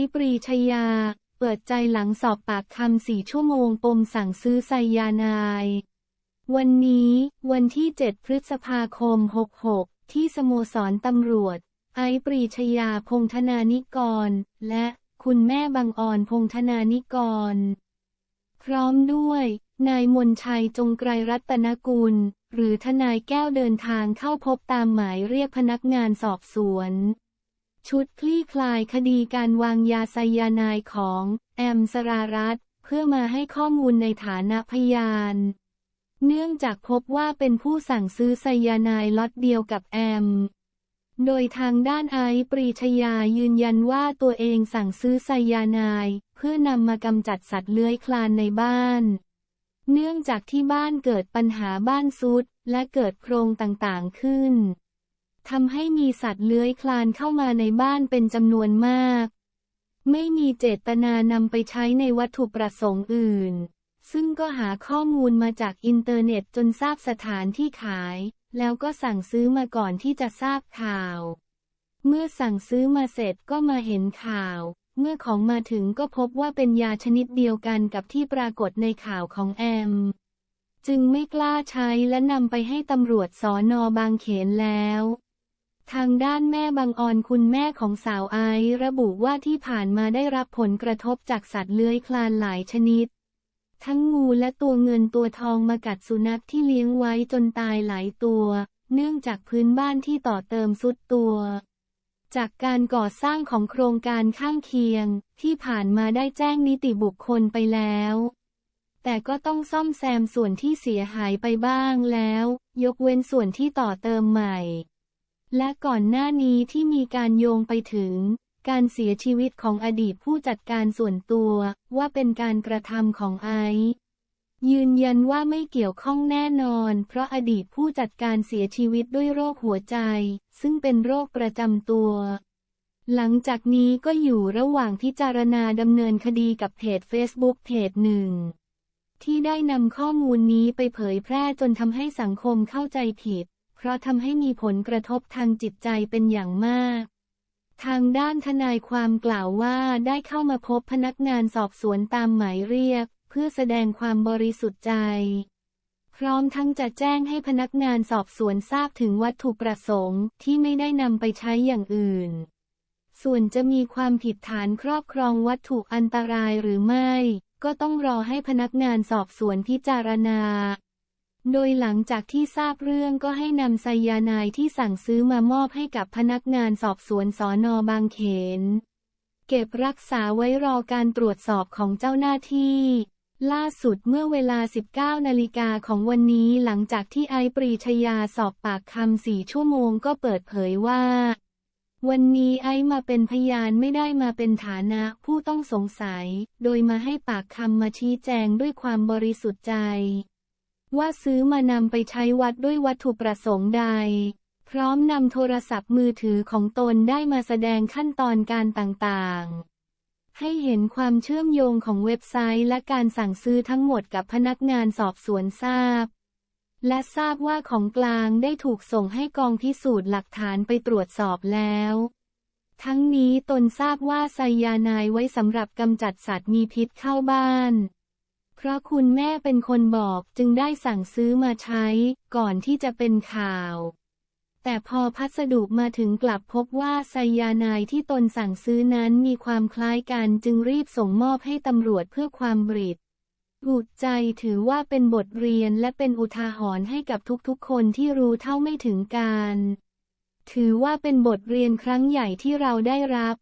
ซ์ปรีชยา เปิดใจหลังสอบปากคำสี่ชั่วโมงปมสั่งซื้อไซยานาย วันนี้ วันที่ 7 พฤษภาคม 66 ที่สโมสรตำรวจ ไอซ์ปรีชยาพงธนานิกร และคุณแม่บางอ่อนพงธนานิกร พร้อมด้วย นายมนชัยจงไกรรัตนกุล หรือทนายแก้วเดินทางเข้าพบตามหมายเรียกพนักงานสอบสวน ชุดคลี่คลายคดีการวางยาไซยานายของ แอมสรารัตน์เพื่อมาให้ข้อมูลในฐานะพยาน เนื่องจากพบว่าเป็นผู้สั่งซื้อไซยานายล็อตเดียวกับแอม โดยทางด้านไอซ์ปรีชยายืนยันว่าตัวเองสั่งซื้อไซยานาย เพื่อนำมากำจัดสัตว์เลื้อยคลานในบ้าน เนื่องจากที่บ้านเกิดปัญหาบ้านซุดและเกิดโพรงต่างๆขึ้น ทำให้มีสัตว์เลื้อยคลานเข้ามาในบ้านเป็นจำนวนมาก ไม่มีเจตนานำไปใช้ในวัตถุประสงค์อื่น ซึ่งก็หาข้อมูลมาจากอินเทอร์เน็ตจนทราบสถานที่ขาย แล้วก็สั่งซื้อมาก่อนที่จะทราบข่าว เมื่อสั่งซื้อมาเสร็จก็มาเห็นข่าว เมื่อของมาถึงก็พบว่าเป็นยาชนิดเดียวกันกับที่ปรากฏในข่าวของแอม จึงไม่กล้าใช้และนำไปให้ตำรวจสอนอบางเขนแล้ว ทางด้านแม่บางออนคุณแม่ของสาวไอซ์ระบุว่าที่ผ่านมาได้รับผลกระทบจากสัตว์เลื้อยคลานหลายชนิด ทั้งงูและตัวเงินตัวทองมากัดสุนัขที่เลี้ยงไว้จนตายหลายตัว เนื่องจากพื้นบ้านที่ต่อเติมสุดตัว จากการก่อสร้างของโครงการข้างเคียง ที่ผ่านมาได้แจ้งนิติบุคคลไปแล้ว แต่ก็ต้องซ่อมแซมส่วนที่เสียหายไปบ้างแล้ว ยกเว้นส่วนที่ต่อเติมใหม่ และก่อนหน้านี้ที่มีการโยงไปถึง การเสียชีวิตของอดีตผู้จัดการส่วนตัว ว่าเป็นการกระทำของไอซ์ยืนยันว่าไม่เกี่ยวข้องแน่นอน เพราะอดีตผู้จัดการเสียชีวิตด้วยโรคหัวใจ ซึ่งเป็นโรคประจำตัว หลังจากนี้ก็อยู่ระหว่างพิจารณาดำเนินคดีกับเพจ Facebook เพจหนึ่ง ที่ได้นำข้อมูลนี้ไปเผยแพร่จนทำให้สังคมเข้าใจผิด เพราะทำให้มีผลกระทบทางจิตใจเป็นอย่างมาก ทางด้านทนายความกล่าวว่าได้เข้ามาพบพนักงานสอบสวนตามหมายเรียก เพื่อแสดงความบริสุทธิ์ใจ พร้อมทั้งจะแจ้งให้พนักงานสอบสวนทราบถึงวัตถุประสงค์ที่ไม่ได้นำไปใช้อย่างอื่น ส่วนจะมีความผิดฐานครอบครองวัตถุอันตรายหรือไม่ ก็ต้องรอให้พนักงานสอบสวนพิจารณา โดยหลังจากที่ทราบเรื่องก็ให้นำไซยานายที่สั่งซื้อมามอบให้กับพนักงานสอบสวนสอนอบางเขน เก็บรักษาไว้รอการตรวจสอบของเจ้าหน้าที่ ล่าสุดเมื่อเวลา 19 นาฬิกาของวันนี้หลังจากที่ไอปรีชยาสอบปากคำสี่ชั่วโมงก็เปิดเผยว่า วันนี้ไอมาเป็นพยานไม่ได้มาเป็นฐานะผู้ต้องสงสัย โดยมาให้ปากคำมาชี้แจงด้วยความบริสุทธิ์ใจ ว่าซื้อมานำไปใช้วัดด้วยวัตถุประสงค์ใด พร้อมนำโทรศัพท์มือถือของตนได้มาแสดงขั้นตอนการต่างๆ ให้เห็นความเชื่อมโยงของเว็บไซต์และการสั่งซื้อทั้งหมดกับพนักงานสอบสวนทราบ และทราบว่าของกลางได้ถูกส่งให้กองพิสูจน์หลักฐานไปตรวจสอบแล้วทั้งนี้ตนทราบว่าไซยานายไว้สำหรับกำจัดสัตว์มีพิษเข้าบ้าน เพราะคุณแม่เป็นคนบอกจึงได้สั่งซื้อมาใช้ ก่อนที่จะเป็นข่าว แต่พอพัสดุมาถึงกลับพบว่าไซยานายที่ตนสั่งซื้อนั้นมีความคล้ายกันจึงรีบส่งมอบให้ตำรวจเพื่อความบริดอุดใจถือว่าเป็นบทเรียนและเป็นอุทาหรณ์ให้กับทุกๆ คนที่รู้เท่าไม่ถึงการ ถือว่าเป็นบทเรียนครั้งใหญ่ที่เราได้รับ